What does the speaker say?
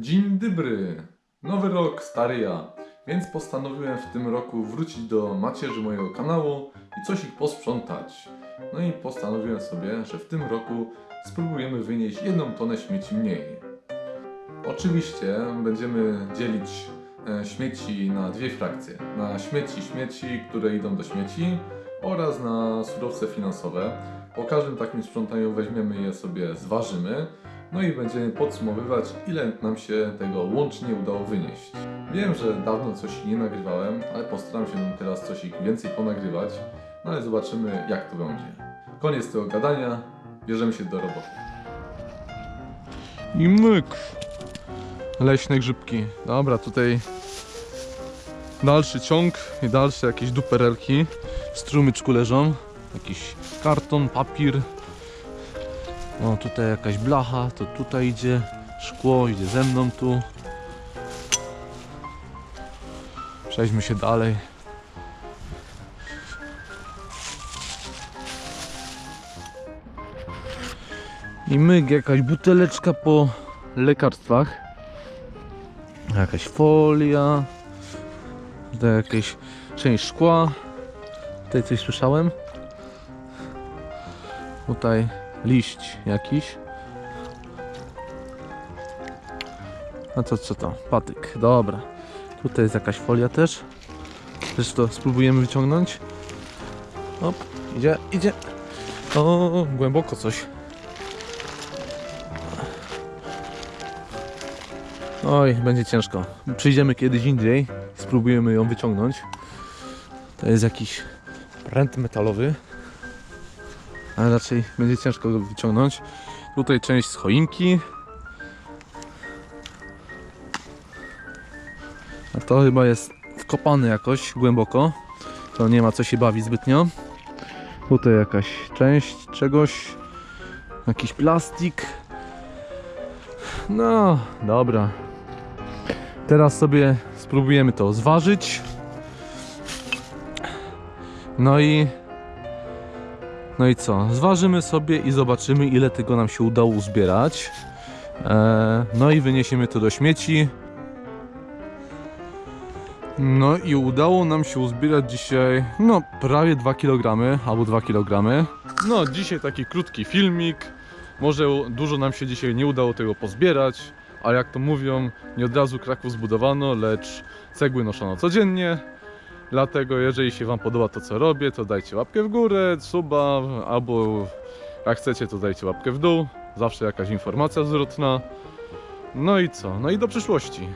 dobry! Nowy rok, stary ja. Więc postanowiłem w tym roku wrócić do macierzy mojego kanału i coś ich posprzątać. No i postanowiłem sobie, że w tym roku spróbujemy wynieść jedną tonę śmieci mniej. Oczywiście będziemy dzielić e, śmieci na dwie frakcje. Na śmieci, śmieci, które idą do śmieci oraz na surowce finansowe. Po każdym takim sprzątaniu weźmiemy je sobie, zważymy, no i będziemy podsumowywać, ile nam się tego łącznie udało wynieść. Wiem, że dawno coś nie nagrywałem, ale postaram się teraz coś więcej ponagrywać, no ale zobaczymy jak to będzie. Koniec tego gadania, bierzemy się do roboty. I myk! Leśne grzybki. Dobra, tutaj dalszy ciąg i dalsze jakieś duperelki w strumyczku leżą. Jakiś karton, papier. O, tutaj jakaś blacha, to tutaj idzie. Szkło idzie ze mną tu. Przejdźmy się dalej. I myk, jakaś buteleczka po lekarstwach. Jakaś folia. Tutaj jakieś część szkła. Tutaj coś słyszałem. Tutaj liść jakiś. A to co to? Patyk. Dobra. Tutaj jest jakaś folia też. Też to spróbujemy wyciągnąć. Op, idzie, idzie. O, głęboko coś. Oj, będzie ciężko. Przyjdziemy kiedyś indziej. Spróbujemy ją wyciągnąć. To jest jakiś pręt metalowy. Ale raczej będzie ciężko go wyciągnąć. Tutaj część z choinki. A to chyba jest wkopane jakoś głęboko. To nie ma co się bawić zbytnio. Tutaj jakaś część czegoś. Jakiś plastik. No, dobra. Teraz sobie spróbujemy to zważyć. No i no i co? Zważymy sobie i zobaczymy, ile tego nam się udało uzbierać. E, no i wyniesiemy to do śmieci. No i udało nam się uzbierać dzisiaj, no prawie 2 kg albo 2 kg. No dzisiaj taki krótki filmik. Może dużo nam się dzisiaj nie udało tego pozbierać, ale jak to mówią, nie od razu Kraków zbudowano, lecz cegły noszono codziennie. Dlatego jeżeli się Wam podoba to co robię, to dajcie łapkę w górę, suba, albo jak chcecie to dajcie łapkę w dół. Zawsze jakaś informacja zwrotna. No i co? No i do przyszłości.